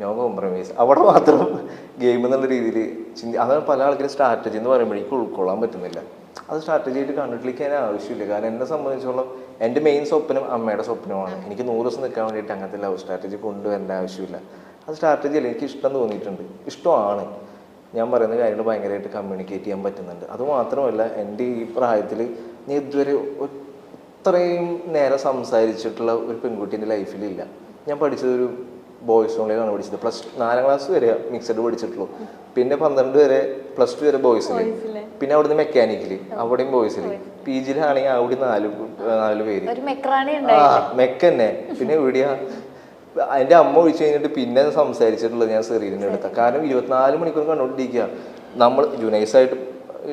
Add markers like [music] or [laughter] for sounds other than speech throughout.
No compromise അവിടെ മാത്രം game എന്നുള്ള രീതിയിൽ ചിന്തി അതാണ് പല ആൾക്കാരും സ്ട്രാറ്റജി എന്ന് പറയുമ്പോൾ എനിക്ക് ഉൾക്കൊള്ളാൻ പറ്റുന്നില്ല. അത് സ്ട്രാറ്റജി ആയിട്ട് കണ്ടിട്ടിരിക്കാൻ ആവശ്യമില്ല. കാരണം എന്നെ സംബന്ധിച്ചോളം എന്റെ മെയിൻ സ്വപ്നം അമ്മയുടെ സ്വപ്നമാണ്. എനിക്ക് നൂറ് ദിവസം നിൽക്കാൻ വേണ്ടിയിട്ട് അങ്ങനത്തെ ലവ് സ്ട്രാറ്റജി കൊണ്ടുവരേണ്ട ആവശ്യമില്ല. അത് സ്ട്രാറ്റജി അല്ല. എനിക്ക് ഇഷ്ടം തോന്നിയിട്ടുണ്ട്. ഇഷ്ടമാണ്. ഞാൻ പറയുന്ന കാര്യങ്ങൾ ഭയങ്കരമായിട്ട് കമ്മ്യൂണിക്കേറ്റ് ചെയ്യാൻ പറ്റുന്നുണ്ട്. അത് മാത്രമല്ല എന്റെ ഈ പ്രായത്തിൽ നീ ഇതുവരെ ഇത്രയും നേരം സംസാരിച്ചിട്ടുള്ള ഒരു പെൺകുട്ടി എന്റെ ലൈഫിലില്ല ഞാൻ പഠിച്ചത് ഒരു ബോയ്സ് ഓൺലൈനാണ് പഠിച്ചത്. പ്ലസ് നാലാം ക്ലാസ് വരെ മിക്സഡ് പഠിച്ചിട്ടുള്ളൂ. പിന്നെ പന്ത്രണ്ട് വരെ പ്ലസ് ടു വരെ ബോയ്സിൽ പിന്നെ അവിടുന്ന് മെക്കാനിക്കൽ അവിടെയും ബോയ്സിൽ പി ജിയിലാണെങ്കിൽ അവിടെ നാല് നാല് പേര്. ആ മെക്ക തന്നെ. പിന്നെ എവിടെയാ അതിന്റെ അമ്മ ഒഴിച്ചു കഴിഞ്ഞിട്ട് പിന്നെ സംസാരിച്ചിട്ടുള്ളത് ഞാൻ സെറീലിന്റെ അടുത്ത. കാരണം ഇരുപത്തിനാല് മണിക്കൂർ കണ്ടോണ്ടിരിക്കുക നമ്മൾ ജുനൈസായിട്ട്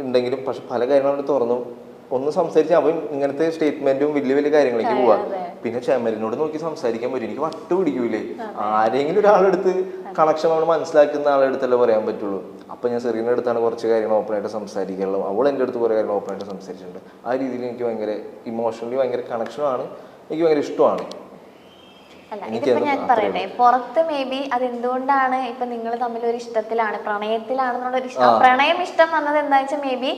ഉണ്ടെങ്കിലും പക്ഷെ പല കാര്യങ്ങളും തുറന്നു. ഒന്ന് സംസാരിച്ചാൽ അവൻ ഇങ്ങനത്തെ സ്റ്റേറ്റ്മെന്റും വലിയ വലിയ കാര്യങ്ങളിലേക്ക് പോവാ. പിന്നെ ചെമലിനോട് നോക്കി സംസാരിക്കാൻ പറ്റും. എനിക്ക് വട്ട് പിടിക്കൂലേ. ആരെങ്കിലും ഒരാളെടുത്ത് കണക്ഷൻ നമ്മൾ മനസ്സിലാക്കുന്ന ആളെടുത്തല്ലേ പറയാൻ പറ്റുള്ളൂ. അപ്പൊ ഞാൻ സെറീന്റെ അടുത്താണ് കുറച്ച് കാര്യങ്ങൾ ഓപ്പൺ ആയിട്ട് സംസാരിക്കാനുള്ളത്. അവൾ എന്റെ അടുത്ത് കുറേ കാര്യങ്ങൾ ഓപ്പൺ ആയിട്ട് സംസാരിച്ചിട്ടുണ്ട്. ആ രീതിയിൽ എനിക്ക് ഭയങ്കര ഇമോഷണലി ഭയങ്കര കണക്ഷനാണ് എനിക്ക് ഭയങ്കര ഇഷ്ടമാണ്. അല്ല എനിക്ക് ഇതിപ്പോ ഞാൻ പറയട്ടെ. പുറത്ത് മേ ബി അതെന്തുകൊണ്ടാണ് ഇപ്പൊ നിങ്ങൾ തമ്മിൽ ഒരു ഇഷ്ടത്തിലാണ് പ്രണയത്തിലാണെന്നുള്ള ഒരു ഇഷ്ടം. പ്രണയം ഇഷ്ടം വന്നത് എന്താ വെച്ചാൽ മേ ബി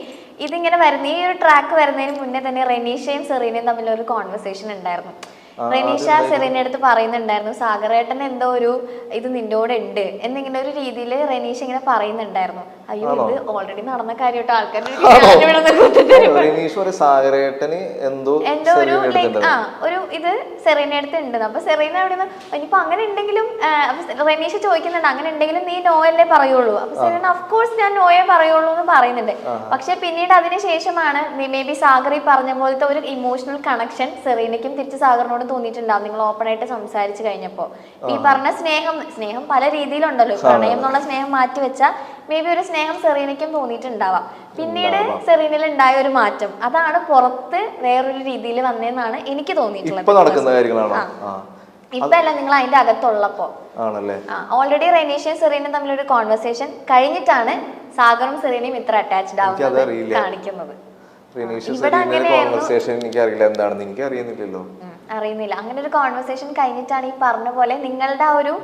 ഇതിങ്ങനെ വരുന്ന ഈ ഒരു ട്രാക്ക് വരുന്നതിന് മുന്നേ തന്നെ റെനീഷയും സെറീനയും തമ്മിൽ ഒരു കോൺവെർസേഷൻ ഉണ്ടായിരുന്നു. റെനീഷ സെറീന അടുത്ത് പറയുന്നുണ്ടായിരുന്നു സാഗറേട്ടൻ എന്തോ ഒരു ഇത് നിന്റെ കൂടെ ഉണ്ട് എന്നിങ്ങനെ ഒരു രീതിയിൽ റെനീഷ ഇങ്ങനെ പറയുന്നുണ്ടായിരുന്നു. അയ്യോ ഇത് ഓൾറെഡി നടന്ന കാര്യമായിട്ട് ആൾക്കാർ റെനീഷ് ഒരു സാഗരേട്ടന് എന്തോ എന്തോ ഒരു ആ ഒരു ഇത് സെറീന അടുത്തുണ്ട് അപ്പൊ സെറീന അവിടെ നിന്ന് ഇനിയിപ്പോ അങ്ങനെ ഉണ്ടെങ്കിലും റെനീഷ് ചോദിക്കുന്നുണ്ട് അങ്ങനെ ഉണ്ടെങ്കിലും നീ നോയല്ലേ പറയുള്ളൂ? അപ്പൊ സെറീന കോഴ്സ് ഞാൻ നോയെ പറയുള്ളൂ എന്ന് പറയുന്നുണ്ട്. പക്ഷെ പിന്നീട് അതിനുശേഷമാണ് മേ ബി സാഗർ ഈ പറഞ്ഞ പോലത്തെ ഒരു ഇമോഷണൽ കണക്ഷൻ സെറീനയ്ക്കും തിരിച്ച് സാഗറിനോട് തോന്നിയിട്ടുണ്ടാവും. നിങ്ങൾ ഓപ്പൺ ആയിട്ട് സംസാരിച്ചു കഴിഞ്ഞപ്പോ. ഈ പറഞ്ഞ സ്നേഹം സ്നേഹം പല രീതിയിലുണ്ടല്ലോ. പ്രണയം എന്നുള്ള സ്നേഹം മാറ്റി വെച്ചാൽ മേ ബി ഒരു സ്നേഹം സെറീനയ്ക്കും തോന്നിയിട്ടുണ്ടാവാം. പിന്നീട് സെറീനയിൽ ഉണ്ടായ ഒരു മാറ്റം. അതാണ് പുറത്ത് വേറൊരു രീതിയിൽ വന്നതെന്നാണ് എനിക്ക് തോന്നിയിട്ടുള്ളത്. ഇപ്പൊ അല്ല നിങ്ങൾ അതിന്റെ അകത്തുള്ളപ്പോ ഓൾറെഡി റെനീഷയും സെറീനയും തമ്മിലൊരു കോൺവെർസേഷൻ കഴിഞ്ഞിട്ടാണ് സാഗറും സെറീനയും ഇത്ര അറ്റാച്ച്ഡ് ആവുന്നത് കാണിക്കുന്നത്. റെനീഷ് ഇവിടെ സെറീനയുടെ അങ്ങനെയായിരുന്നു. എനിക്ക് അറിയില്ല എന്താണെന്ന് എനിക്ക് അറിയുന്നില്ലല്ലോ അറിയുന്നില്ല. അങ്ങനെ ഒരു കോൺവെർസേഷൻ കഴിഞ്ഞിട്ടാണ് ഈ പറഞ്ഞ പോലെ നിങ്ങളുടെ ആ ഒരു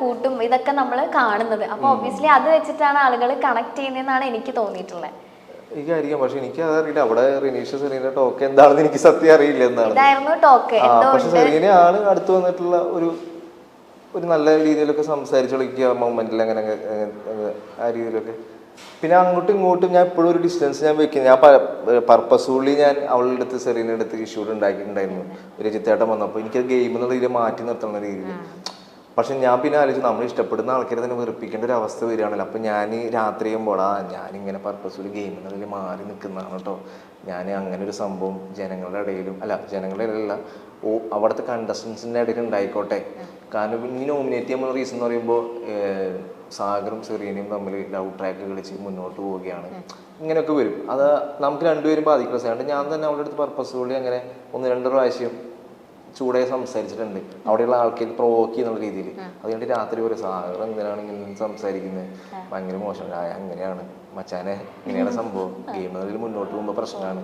കൂട്ടും ഇതൊക്കെ നമ്മൾ കാണുന്നത്. അപ്പൊ ഒബ്വിയസ്ലി അത് വെച്ചിട്ടാണ് ആളുകൾ കണക്ട് ചെയ്യുന്നതെന്നാണ് എനിക്ക് തോന്നിയിട്ടുള്ളത്. എനിക്കായിരിക്കാം. പക്ഷെ എനിക്ക് അതറിയില്ല. അവിടെ റിനീഷ സെറീന ടോക്ക് എന്താണെന്ന് എനിക്ക് സത്യം അറിയില്ല എന്നാണ്. പക്ഷെ ടോക്ക് ആണ് അടുത്ത് വന്നിട്ടുള്ള ഒരു ഒരു നല്ല രീതിയിലൊക്കെ സംസാരിച്ച് കളിക്കുക മൊമെന്റിൽ അങ്ങനെ അങ്ങ് അങ്ങ് അങ്ങ് ആ രീതിയിലൊക്കെ. പിന്നെ അങ്ങോട്ടും ഇങ്ങോട്ടും ഞാൻ എപ്പോഴും ഒരു ഡിസ്റ്റൻസ് ഞാൻ വെക്കുന്നത് ഞാൻ പർപ്പസ്ഫുള്ളി ഞാൻ അവളുടെ അടുത്ത് സെറീനയുടെ അടുത്ത് ഇഷ്യൂ ഉണ്ടാക്കിയിട്ടുണ്ടായിരുന്നു രജിത്തേട്ടൻ വന്നപ്പോൾ എനിക്ക് ഗെയിം എന്നുള്ള രീതിയിൽ മാറ്റി നിർത്തുന്ന രീതിയിൽ. പക്ഷെ ഞാൻ പിന്നെ ആലോചിച്ചു നമ്മൾ ഇഷ്ടപ്പെടുന്ന ആൾക്കാരെ തന്നെ വെറുപ്പിക്കേണ്ട ഒരു അവസ്ഥ വരികയാണല്ലോ. അപ്പം ഞാൻ രാത്രി ചെയ്യുമ്പോൾ ആ ഞാനിങ്ങനെ പർപ്പസ്ഫുള്ളി ഗെയിം എന്നതിൽ മാറി നിൽക്കുന്നതാണ് കേട്ടോ. ഞാൻ അങ്ങനെ ഒരു സംഭവം ജനങ്ങളുടെ ഇടയിലും അല്ല ജനങ്ങളുടെ ഇടയിലല്ല ഓ അവിടുത്തെ കണ്ടസ്റ്റൻസിന്റെ ഇടയിൽ ഉണ്ടായിക്കോട്ടെ. കാരണം ഈ നോമിനേറ്റ് ചെയ്യുമ്പോൾ റീസൺ എന്ന് പറയുമ്പോൾ സാഗറും സെറീനയും തമ്മിൽ ലവ് ട്രാക്ക് കളിച്ച് മുന്നോട്ട് പോവുകയാണ്. ഇങ്ങനെയൊക്കെ വരും. അത് നമുക്ക് രണ്ടുപേരും ബാധിക്കുന്ന സാധനം ഞാൻ തന്നെ അവളുടെ അടുത്ത് പർപ്പസ്ഫുള്ളി അങ്ങനെ ഒന്ന് രണ്ട് പ്രാവശ്യം ചൂടായി സംസാരിച്ചിട്ടുണ്ട്. അവിടെയുള്ള ആൾക്കാർ പ്രൊവോക്ക് ചെയ്യുന്ന രീതിയിൽ. അതുകൊണ്ട് രാത്രി ഒരു സാഗർ എന്തിനാണ് ഇങ്ങനെ സംസാരിക്കുന്നത് ഭയങ്കര മോശം. അങ്ങനെയാണ്. മച്ചാനെ ഇങ്ങനെയാണ് സംഭവം. ഗെയിം മുന്നോട്ട് പോകുമ്പോൾ പ്രശ്നമാണ്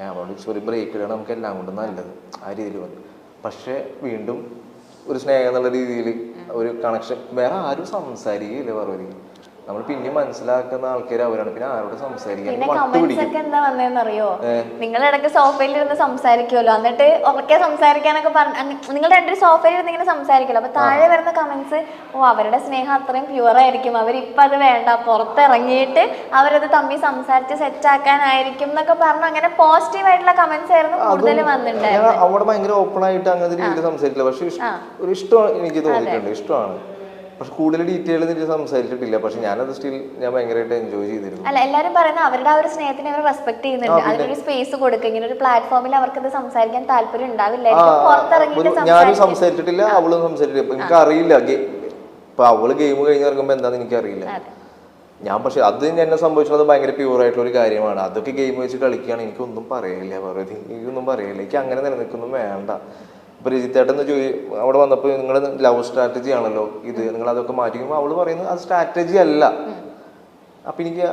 അവളോട് ഒരു ബ്രേക്ക് ഇടുകയാണ് നമുക്ക് എല്ലാം കൊണ്ടും നല്ലത്. ആ രീതിയിൽ വന്നു. പക്ഷെ വീണ്ടും ഒരു സ്നേഹം എന്നുള്ള രീതിയിൽ ഒരു കണക്ഷൻ വേറെ ആരും സംസാരിക്കില്ല പറവര് നമ്മൾ പിന്നെ മനസ്സിലാക്കുന്ന ആൾക്കാർ അവരാണ്. പിന്നെ ആരോട് സംസാരിക്കാൻ നിങ്ങൾ ഇടയ്ക്ക് സോഫയിൽ ഇരുന്ന് സംസാരിക്കുമല്ലോ എന്നിട്ട് ഉറക്കെ സംസാരിക്കാനൊക്കെ പറഞ്ഞു നിങ്ങൾ രണ്ടുപേരും സോഫയിൽ ഇരുന്ന് ഇങ്ങനെ സംസാരിക്കല്ലോ അപ്പൊ താഴെ വരുന്ന കമന്റ്സ് ഓ അവരുടെ സ്നേഹം അത്രയും പ്യുവർ ആയിരിക്കും. അവരിപ്പൊ അത് വേണ്ട. പുറത്തിറങ്ങിയിട്ട് അവരത് തമ്മിൽ സംസാരിച്ച് സെറ്റ് ആക്കാനായിരിക്കും എന്നൊക്കെ പറഞ്ഞു അങ്ങനെ പോസിറ്റീവ് ആയിട്ടുള്ള കമന്റ്സ് ആയിരുന്നു കൂടുതലും വന്നിട്ടുണ്ടായിരുന്നു അവിടെ ഭയങ്കര ഓപ്പൺ ആയിട്ട് അങ്ങനത്തെ രീതിയിൽ സംസാരിക്കില്ല. പക്ഷെ ഒരു ഇഷ്ടം എനിക്ക് തോന്നിയിട്ടുണ്ട്. ഇഷ്ടമാണ്. പക്ഷെ കൂടുതൽ ഡീറ്റെയിൽ ഇതിൽ സംസാരിച്ചിട്ടില്ല. പക്ഷെ ഞാനത് സ്റ്റിൽ ഞാൻ ഭയങ്കരമായിട്ട് എൻജോയ് ചെയ്തിരുന്നു. അല്ല എല്ലാവരും പറയുന്നത് അവരുടെ ആ ഒരു സ്നേഹത്തിനെ അവർ റെസ്പെക്ട് ചെയ്യുന്നുണ്ട്. അതിനൊരു സ്പേസ് കൊടുക്കുക ഇങ്ങനെ ഒരു പ്ലാറ്റ്ഫോമിൽ അവർക്ക് ഇത് സംസാരിക്കാൻ താല്പര്യം ഉണ്ടാവില്ല. ഞാനും സംസാരിച്ചിട്ടില്ല അവളും സംസാരിച്ചിട്ടില്ല. എനിക്ക് അറിയില്ല. ഇപ്പൊ അവൾ ഗെയിം കഴിഞ്ഞ് ഇറങ്ങുമ്പോ എന്താന്ന് എനിക്കറിയില്ല അറിയില്ല. ഞാൻ പക്ഷെ അത് എന്നെ സംഭവിച്ചത് ഭയങ്കര പ്യൂർ ആയിട്ടുള്ള ഒരു കാര്യമാണ്. അതൊക്കെ ഗെയിം വെച്ച് കളിക്കുകയാണ്. എനിക്കൊന്നും പറയില്ല പറയുന്നത് എനിക്കൊന്നും പറയില്ല എനിക്ക് അങ്ങനെ നിലനിൽക്കൊന്നും വേണ്ട. ഇപ്പൊ രജിത്തേട്ടൻ ചോദി അവിടെ വന്നപ്പോൾ നിങ്ങൾ ലവ് സ്ട്രാറ്റജി ആണല്ലോ ഇത്. നിങ്ങൾ അതൊക്കെ മാറ്റിക്കുമ്പോൾ അവൾ പറയുന്നത് അത് സ്ട്രാറ്റജി അല്ല. അപ്പൊ എനിക്ക്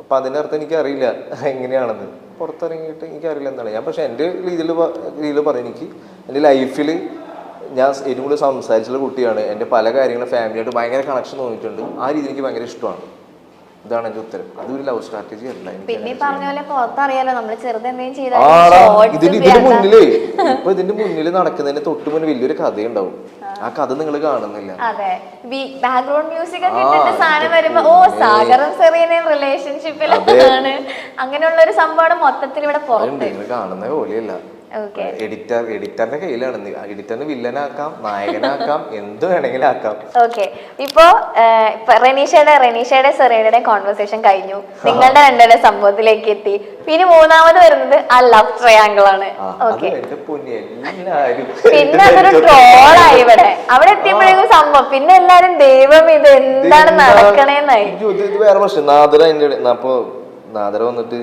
അപ്പൊ അതിന്റെ അർത്ഥം എനിക്ക് അറിയില്ല എങ്ങനെയാണെന്ന്. പുറത്തിറങ്ങിയിട്ട് എനിക്ക് അറിയില്ല എന്താണ്. ഞാൻ പക്ഷെ എന്റെ രീതിയിൽ രീതിയിൽ പറയും എനിക്ക്. എന്റെ ലൈഫിൽ ഞാൻ ഏറ്റവും കൂടുതൽ സംസാരിച്ചുള്ള കുട്ടിയാണ്. എന്റെ പല കാര്യങ്ങളും ഫാമിലിയായിട്ട് ഭയങ്കര കണക്ഷൻ തോന്നിയിട്ടുണ്ട്. ആ രീതി എനിക്ക് ഭയങ്കര ഇഷ്ടമാണ്. ഇതാണ് എന്റെ ഉത്തരം. അതൊരു ലവ് സ്ട്രാറ്റജി അല്ല പിന്നെ ഈ പറഞ്ഞ പോലെ പുറത്തറിയാലോ നമ്മൾ ചെയ്താൽ ഇതിന് ഇതിന്റെ മുന്നിലേ ഇപ്പൊ ഇതിന്റെ മുന്നിൽ നടക്കുന്നതിന് തൊട്ട് മുന്നിൽ വലിയൊരു കഥയുണ്ടാവും. ആ. കഥ നിങ്ങൾ കാണുന്നില്ല. അതെ. ബാക്ക്ഗ്രൗണ്ട് മ്യൂസിക് ഒക്കെ ഇട്ടിട്ട് സാധനം വരുമ്പോ ഓ സാഗറും സെറീനയും റിലേഷൻഷിപ്പിലാണ് [laughs] അങ്ങനെയുള്ള ഒരു സംഭവം മൊത്തത്തിൽ ഇവിടെ പുറത്ത്. നിങ്ങൾ കാണുന്ന പോലെയല്ല. എഡിറ്റർ എഡിറ്ററിന്റെ കയ്യിലാണ്. എഡിറ്ററിന് വില്ലനാക്കാം നായകനാക്കാം [laughs] എന്ത് വേണമെങ്കിലും ആക്കാം ഓക്കെ. ഇപ്പോ റെനീഷയുടെ റെനീഷയുടെ സെറീനയുടെ കോൺവെർസേഷൻ കഴിഞ്ഞു. നിങ്ങളുടെ രണ്ടുപേരുടെ സംഭവത്തിലേക്ക് എത്തി പിന്നെ മൂന്നാമത് വരുന്നത് ആ ലവ് ട്രയാങ്കിൾ ആണ്. ഓക്കെ. പൊന്നി അതൊരു ട്രോളായി ഇവിടെ. അവിടെ എത്തിയപ്പോഴേക്കും സംഭവം. പിന്നെ എല്ലാരും ദൈവം ഇത് എന്താണ് നടക്കണേന്നായി വേറെ പ്രശ്നം. നാദര അപ്പൊ നാദര വന്നിട്ട്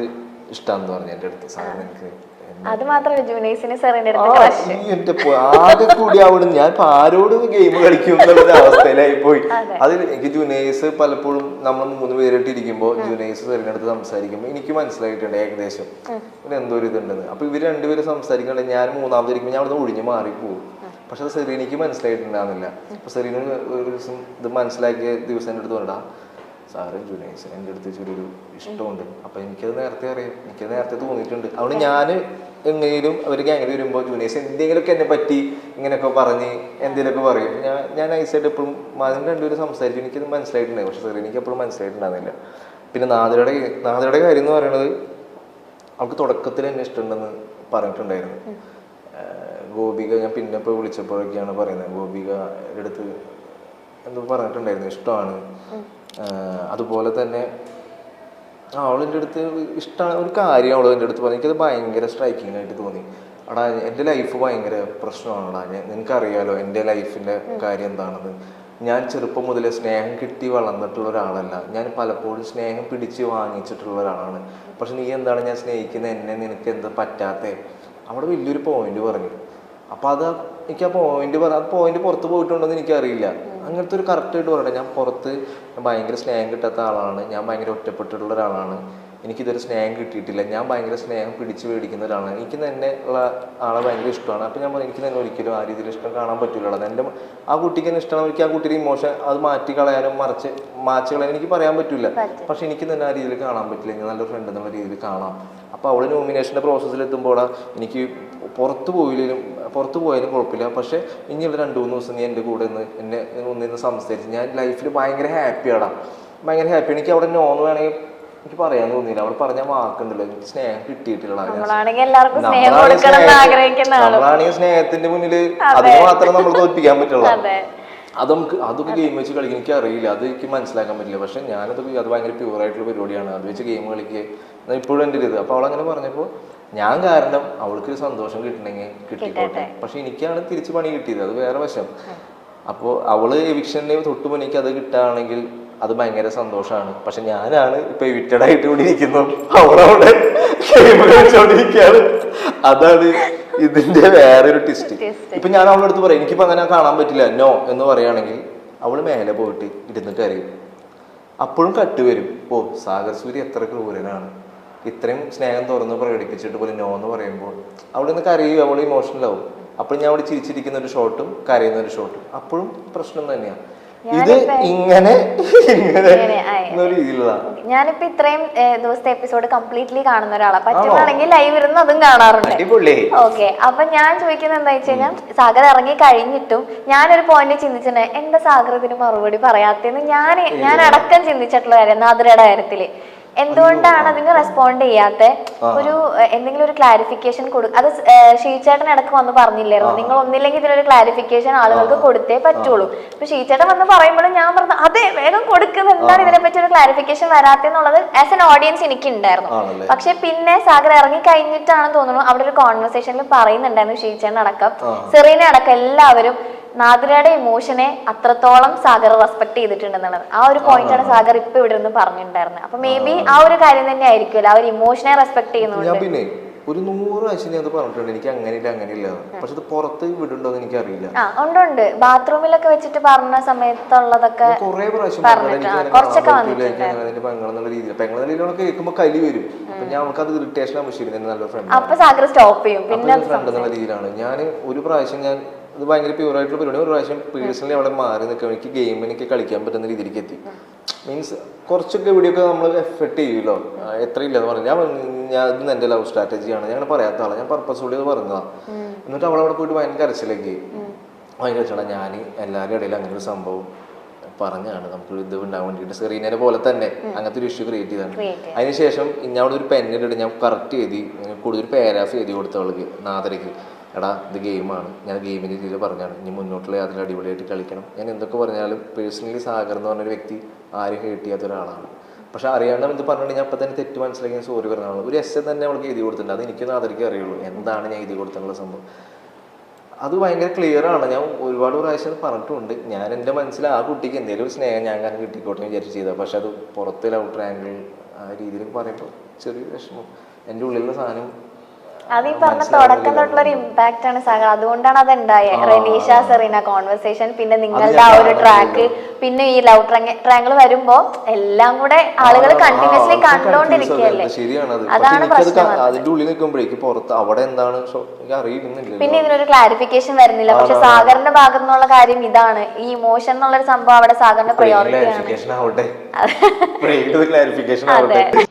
ഇഷ്ടാന്ന് പറഞ്ഞു എന്റെ അടുത്ത് സാറിന് എനിക്ക്. അത് മാത്രമല്ല ജൂനൈസിന് സെറീന്റെ അടുത്ത് എന്റെ ആകെ കൂടി അവിടെ ഞാൻ ഇപ്പൊ ആരോട് ഗെയിം കളിക്കും എന്നുള്ള അവസ്ഥയിലായി പോയി. അതെ. അതിൽ എനിക്ക് ജുനൈസ് പലപ്പോഴും നമ്മൾ മൂന്ന് പേരായിട്ട് ഇരിക്കുമ്പോൾ ജുനൈസ് സെറിനടുത്ത് സംസാരിക്കുമ്പോൾ എനിക്ക് മനസ്സിലായിട്ടുണ്ട് ഏകദേശം. എന്തോ ഒരു ഇതുണ്ടെന്ന്. അപ്പൊ ഇവർ രണ്ടുപേരും സംസാരിക്കണേ ഞാൻ മൂന്നാമത് ഇരിക്കുമ്പോൾ ഞാൻ അവിടെ ഒഴിഞ്ഞു മാറിപ്പോവും പക്ഷെ അത് സെറീനയ്ക്ക് മനസ്സിലായിട്ടുണ്ടാകുന്നില്ല അപ്പൊ സെറീന ഒരു ദിവസം ഇത് മനസ്സിലാക്കിയ ദിവസം എന്റെ അടുത്ത് പറഞ്ഞാ സാറ് ജുനൈസ് എന്റെ അടുത്ത് ചെറിയൊരു ഇഷ്ടമുണ്ട്. അപ്പം എനിക്കത് നേരത്തെ അറിയാം. എനിക്കത് നേരത്തെ തോന്നിയിട്ടുണ്ട്. അതുകൊണ്ട് ഞാൻ എങ്ങനെയും അവർ ഗ്യാങ്ങിൽ വരുമ്പോൾ ജൂനിയേഴ്സ് എന്തെങ്കിലുമൊക്കെ എന്നെ പറ്റി ഇങ്ങനെയൊക്കെ പറഞ്ഞ് എന്തെങ്കിലുമൊക്കെ പറയും. ഞാൻ ഞാൻ ഐസായിട്ട് എപ്പോഴും അതിന് രണ്ടുപേരും സംസാരിച്ചു. എനിക്കത് മനസ്സിലായിട്ടുണ്ടായി. പക്ഷേ സാർ എനിക്ക് എപ്പോഴും മനസ്സിലായിട്ടുണ്ടായിരുന്നില്ല. പിന്നെ നാദരുടെ നാദരുടെ കാര്യം എന്ന് പറയുന്നത് അവൾക്ക് തുടക്കത്തിൽ എന്നെ ഇഷ്ടമുണ്ടെന്ന് പറഞ്ഞിട്ടുണ്ടായിരുന്നു. ഗോപിക ഞാൻ പിന്നെ ഇപ്പോൾ വിളിച്ചപ്പോഴൊക്കെയാണ് പറയുന്നത്. ഗോപിക അടുത്ത് എന്തോ പറഞ്ഞിട്ടുണ്ടായിരുന്നു. ഇഷ്ടമാണ്. അതുപോലെ തന്നെ അവളെന്റെ അടുത്ത് ഇഷ്ടമാണ് ഒരു കാര്യം അവൾ എന്റെ അടുത്ത് പറഞ്ഞു. എനിക്കത് ഭയങ്കര സ്ട്രൈക്കിംഗ് ആയിട്ട് തോന്നി. അടാ എന്റെ ലൈഫ് ഭയങ്കര പ്രശ്നമാണെടാ. നിനക്കറിയാലോ എന്റെ ലൈഫിന്റെ കാര്യം എന്താണെന്ന്. ഞാൻ ചെറുപ്പം മുതലേ സ്നേഹം കിട്ടി വളർന്നിട്ടുള്ള ഒരാളല്ല. ഞാൻ പലപ്പോഴും സ്നേഹം പിടിച്ച് വാങ്ങിച്ചിട്ടുള്ള ഒരാളാണ്. പക്ഷെ നീ എന്താണ് ഞാൻ സ്നേഹിക്കുന്നത്? എന്നെ നിനക്ക് എന്താ പറ്റാത്തേ? അവിടെ വലിയൊരു പോയിന്റ് പറഞ്ഞു. അപ്പോൾ അത് എനിക്ക് ആ പോയിന്റ് പറ ആ പോയിന്റ് പുറത്ത് പോയിട്ടുണ്ടോ എന്ന് എനിക്കറിയില്ല അങ്ങനത്തെ ഒരു കറക്റ്റ് ആയിട്ട് പറയട്ടെ. ഞാൻ പുറത്ത് ഭയങ്കര സ്നേഹം കിട്ടാത്ത ആളാണ്. ഞാൻ ഭയങ്കര ഒറ്റപ്പെട്ടിട്ടുള്ള ഒരാളാണ്. എനിക്കിതൊരു സ്നേഹം കിട്ടിയിട്ടില്ല. ഞാൻ ഭയങ്കര സ്നേഹം പിടിച്ചു മേടിക്കുന്ന ഒരാളാണ്. എനിക്ക് തന്നെ ഉള്ള ആളെ ഭയങ്കര ഇഷ്ടമാണ്. അപ്പം ഞാൻ എനിക്ക് തന്നെ ഒരിക്കലും ആ രീതിയിൽ ഇഷ്ടം കാണാൻ പറ്റില്ല എന്റെ ആ കുട്ടിക്ക് തന്നെ ഇഷ്ടമാണ്. എനിക്ക് ആ കുട്ടിയുടെ ഇമോഷൻ അത് മാറ്റി കളയാനും മറിച്ച് മാച്ച് കളയാനും എനിക്ക് പറയാൻ പറ്റില്ല പക്ഷെ എനിക്ക് തന്നെ ആ രീതിയിൽ കാണാൻ പറ്റില്ല. ഞാൻ നല്ലൊരു ഫ്രണ്ട് എന്നുള്ള രീതിയിൽ കാണാം. അപ്പോൾ അവൾ നോമിനേഷന്റെ പ്രോസസ്സിൽ എത്തുമ്പോൾ എനിക്ക് പുറത്ത് പോയില്ലെങ്കിലും പുറത്ത് പോയാലും കുഴപ്പമില്ല. പക്ഷെ ഇനിയുള്ള രണ്ട് മൂന്ന് ദിവസം നീ എന്റെ കൂടെ നിന്ന് എന്നെ ഒന്നിന്ന് സംസാരിച്ച്. ഞാൻ ലൈഫിൽ ഭയങ്കര ഹാപ്പിയാടാ ഭയങ്കര ഹാപ്പി എനിക്ക് അവിടെ നോന്ന് വേണമെങ്കിൽ എനിക്ക് പറയാൻ തോന്നിയില്ല. അവൾ പറഞ്ഞ വാക്കുണ്ടല്ലോ എനിക്ക് സ്നേഹം കിട്ടിയിട്ടില്ല നമ്മളാണെങ്കിൽ സ്നേഹത്തിന്റെ മുന്നിൽ അതിന് മാത്രം നമ്മൾ തോൽപ്പിക്കാൻ പറ്റുള്ളൂ. അതെ. അത് നമുക്ക് അതൊക്കെ ഗെയിം വെച്ച് കളിക്കാൻ എനിക്ക് അറിയില്ല അത് എനിക്ക് മനസ്സിലാക്കാൻ പറ്റില്ല. പക്ഷെ ഞാനത് അത് ഭയങ്കര പ്യൂർ ആയിട്ടുള്ള പരിപാടിയാണ്. അത് വെച്ച് ഗെയിം കളിക്കുക. ഇപ്പോഴും എന്റെ ഒരു ഇത്. അപ്പോൾ അവളങ്ങനെ പറഞ്ഞപ്പോൾ ഞാൻ കാരണം അവൾക്കൊരു സന്തോഷം കിട്ടണമെങ്കിൽ കിട്ടിക്കോട്ടെ. പക്ഷെ എനിക്കാണ് തിരിച്ചു പണി കിട്ടിയത് അത് വേറെ വശം. അപ്പോൾ അവൾ എവിക്ഷനെ തൊട്ട് മുന്നേക്ക് അത് കിട്ടുകയാണെങ്കിൽ അത് ഭയങ്കര സന്തോഷമാണ്. പക്ഷെ ഞാനാണ് ഇപ്പൊ എവിക്റ്റഡ് ആയിട്ട് ഇവിടെ ഇരിക്കുന്നു. അവളവിടെ ഗെയിം കളിച്ചോണ്ടിരിക്കുകയാണ്. അതാണ് ഇതിന്റെ വേറൊരു Twist. ഇപ്പൊ ഞാൻ അവളുടെ അടുത്ത് പറയും എനിക്കിപ്പോ അങ്ങനെ കാണാൻ പറ്റില്ല. നോ എന്ന് പറയുകയാണെങ്കിൽ അവൾ മേലെ പോയിട്ട് ഇരുന്നിട്ട് അറിയും അപ്പോഴും കട്ട് വരും. ഓ സാഗർ സൂര്യ എത്ര ക്രൂരനാണ്. ഇത്രയും സ്നേഹം തുറന്ന് പ്രകടിപ്പിച്ചിട്ട് പോലും നോ എന്ന് പറയുമ്പോൾ അവിടെ നിന്ന് കരയും അവൾ ഇമോഷണൽ ആവും. അപ്പോൾ ഞാൻ അവിടെ ചിരിച്ചിരിക്കുന്ന ഒരു ഷോട്ടും കരയുന്ന ഒരു ഷോട്ടും അപ്പോഴും പ്രശ്നം തന്നെയാണ് ഇത് ഇങ്ങനെ ഇങ്ങനെ ഞാനിപ്പോ ഇത്രയും ദിവസത്തെ എപ്പിസോഡ് കംപ്ലീറ്റ്ലി കാണുന്ന ഒരാളാണ് പറ്റുവാണെങ്കിൽ ലൈവ് ഇരുന്ന് അതും കാണാറുണ്ട്. ഓക്കെ അപ്പൊ ഞാൻ ചോദിക്കുന്നത് എന്താ വെച്ച് കഴിഞ്ഞാൽ സാഗർ ഇറങ്ങി കഴിഞ്ഞിട്ടും ഞാനൊരു പോയിന്റ് ചിന്തിച്ചിട്ടുണ്ട് എന്താ സാഗർ ഇതിന് മറുപടി പറയാത്തെന്ന് ഞാൻ ഞാൻ അടക്കം ചിന്തിച്ചിട്ടുള്ള കാര്യം നാദ്രയുടെ കാര്യത്തിൽ. എന്തുകൊണ്ടാണ് അതിന് റെസ്പോണ്ട് ചെയ്യാത്ത? ഒരു എന്തെങ്കിലും ഒരു ക്ലാരിഫിക്കേഷൻ കൊടു അത് ഷീച്ചേട്ടൻ ഇടയ്ക്ക് വന്ന് പറഞ്ഞില്ലായിരുന്നു. നിങ്ങൾ ഒന്നില്ലെങ്കിൽ ഇതിനൊരു ക്ലാരിഫിക്കേഷൻ ആളുകൾക്ക് കൊടുത്തേ പറ്റുള്ളൂ. അപ്പൊ ഷീച്ചേട്ടൻ വന്ന് പറയുമ്പോഴും ഞാൻ പറഞ്ഞു അതെ വേഗം കൊടുക്കുന്ന എന്താണ് ഇതിനെ പറ്റി ഒരു ക്ലാരിഫിക്കേഷൻ വരാത്തെന്നുള്ളത് ആസ് എൻ ഓഡിയൻസ് എനിക്ക് ഉണ്ടായിരുന്നു പക്ഷെ പിന്നെ സാഗർ ഇറങ്ങി കഴിഞ്ഞിട്ടാണ് തോന്നുന്നു അവിടെ ഒരു കോൺവെർസേഷനിൽ പറയുന്നുണ്ടായിരുന്നു ഷീച്ചേട്ടൻ അടക്കം സെറീന അടക്കം എല്ലാവരും നാദിരയുടെ ഇമോഷനെ അത്രത്തോളം സാഗർ റെസ്പെക്ട് ചെയ്തിട്ടുണ്ടെന്നുള്ളത്. ആ ഒരു പോയിന്റാണ് സാഗർ ഇപ്പൊ ഇവിടെ നിന്ന് പറഞ്ഞിട്ടുണ്ടായിരുന്നത്. അപ്പൊ മേ ബി ആ ഒരു കാര്യം തന്നെ ആയിരിക്കുമല്ലോ. ആ ഒരു ഇമോഷനെ റെസ്പെക്ട് ചെയ്യുന്നുണ്ട് പിന്നെ ഒരു നൂറ് ഞാൻ അത് പറഞ്ഞിട്ടുണ്ട്. എനിക്ക് അങ്ങനെയില്ല അങ്ങനെയില്ല പക്ഷെ അത് പുറത്ത് വിടുണ്ടോ എന്ന് എനിക്കറിയില്ല. ആ ഉണ്ട് ഉണ്ട്. ബാത്റൂമിലൊക്കെ വെച്ചിട്ട് പറഞ്ഞ സമയത്തുള്ളതൊക്കെ കൊറേ പ്രാവശ്യം എനിക്ക് കുറച്ചൊക്കെ എനിക്ക് പെങ്ങളെന്നുള്ള രീതിയിൽ പെങ്ങളെന്ന രീതിയിലൊക്കെ കേൾക്കുമ്പോൾ കലി വരും. അപ്പൊ ഞാൻ അവൾക്ക് അത് ഇറിറ്റേഷൻ ആവശ്യം നല്ല ഫ്രണ്ട് അപ്പൊ സാഗർ സ്റ്റോപ്പ് ചെയ്യും. പിന്നെ ഫ്രണ്ട് എന്നുള്ള രീതിയിലാണ്. ഞാൻ ഒരു പ്രാവശ്യം ഞാൻ അത് ഭയങ്കര പ്യൂറായിട്ടുള്ള പരിപാടി. ഒരു പ്രാവശ്യം പേഴ്സണലി അവിടെ മാറി നിൽക്കാൻ എനിക്ക് ഗെയിം എനിക്ക് കളിക്കാൻ പറ്റുന്ന രീതിയിലേക്ക് എത്തി. മീൻസ് കുറച്ചൊക്കെ ഇവിടെയൊക്കെ നമ്മൾ എഫക്ട് ചെയ്യുമല്ലോ. എത്രയില്ല എത്ര ഇല്ലെന്ന് പറഞ്ഞു ഞാൻ ഞാൻ ഇത് എന്റെ ലവ് സ്ട്രാറ്റജിയാണ് ഞാൻ പറയാത്ത ആളാണ് ഞാൻ പർപ്പസ്ഫുള്ളി അത് പറഞ്ഞതാണ് എന്നിട്ട് അവിടെ അവിടെ പോയിട്ട് ഭയങ്കര കരച്ചിലേക്ക് ഭയങ്കര കരച്ചാണ് ഞാൻ എല്ലാവരുടെ ഇടയിൽ അങ്ങനെ ഒരു സംഭവം പറഞ്ഞാണ് നമുക്ക് ഇത് ഉണ്ടാകാൻ വേണ്ടിയിട്ട്. സ്ക്രീനിനെ പോലെ തന്നെ അങ്ങനത്തെ ഒരു ഇഷ്യൂ ക്രിയേറ്റ് ചെയ്താണ്. അതിനുശേഷം ഞാൻ അവിടെ ഒരു പെൻ ഇട്ടിട്ട് ഞാൻ കറക്റ്റ് എഴുതി കൂടുതൽ പാരാഫ് എഴുതി കൊടുത്ത അവൾക്ക് നാദരയ്ക്ക്. എടാ ഇത് ഗെയിമാണ്. ഞാൻ ഗെയിമിന്റെ രീതിയിൽ പറഞ്ഞാണ് ഇനി മുന്നോട്ടുള്ള യാത്ര അടിപൊളിയായിട്ട് കളിക്കണം. ഞാൻ എന്തൊക്കെ പറഞ്ഞാലും പേഴ്സണലി സാഗർ എന്ന് പറഞ്ഞൊരു വ്യക്തി ആരും ഹേട്ട് ചെയ്യാത്ത ഒരാളാണ്. പക്ഷെ അറിയാണ്ട് ഇത് പറഞ്ഞിട്ട് ഞാൻ അപ്പം തന്നെ തെറ്റ് മനസ്സിലാക്കി സോറി പറഞ്ഞാണ് ഒരു എസ് തന്നെ അവൾക്ക് എഴുതി കൊടുത്തിട്ടുണ്ട്. അത് എനിക്കൊന്നും നാദരയ്ക്ക് അറിയുള്ളൂ. എന്താണ് ഞാൻ എഴുതി കൊടുത്തിട്ടുള്ള സംഭവം? അത് ഭയങ്കര ക്ലിയർ ആണ്. ഞാൻ ഒരുപാട് പ്രാവശ്യം പറഞ്ഞിട്ടുണ്ട്. ഞാൻ എന്റെ മനസ്സിൽ ആ കുട്ടിക്ക് എന്തെങ്കിലും ഒരു സ്നേഹം ഞാൻ കാരണം കിട്ടിക്കോട്ടെ വിചാരിച്ച് ചെയ്താൽ പക്ഷെ അത് പുറത്തെ ഔട്ടർ ആംഗിൾ ആ രീതിയിൽ പറയുമ്പോൾ ചെറിയ വിഷമം. എന്റെ ഉള്ളിലുള്ള സാധനം അത് ഈ പറഞ്ഞ തുടക്കം തൊട്ടുള്ള ഒരു ഇമ്പാക്ട് ആണ് സാഗർ. അതുകൊണ്ടാണ് അത് ഉണ്ടായത് റെനീഷ സെറീന കോൺവെർസേഷൻ പിന്നെ നിങ്ങളുടെ ആ ഒരു ട്രാക്ക് പിന്നെ ഈ ലവ് ട്രാങ്കിൾ വരുമ്പോ എല്ലാം കൂടെ ആളുകൾ കണ്ടിന്യൂസ്ലി കണ്ടോണ്ടിരിക്കുകയല്ലേ? അതാണ് പ്രശ്നം അതിന്റെ ഉള്ളിൽ നിൽക്കുമ്പോഴേക്ക് പുറത്ത് അവിടെ എന്താണ് അറിയുന്നില്ല പിന്നെ ഇതിനൊരു ക്ലാരിഫിക്കേഷൻ വരുന്നില്ല. പക്ഷെ സാഗറിന്റെ ഭാഗത്തു നിന്നുള്ള കാര്യം ഇതാണ്. ഈ ഇമോഷൻ എന്നുള്ള ഒരു സംഭവം അവിടെ സാഗറിന്റെ പ്രയോറിറ്റി ആണ്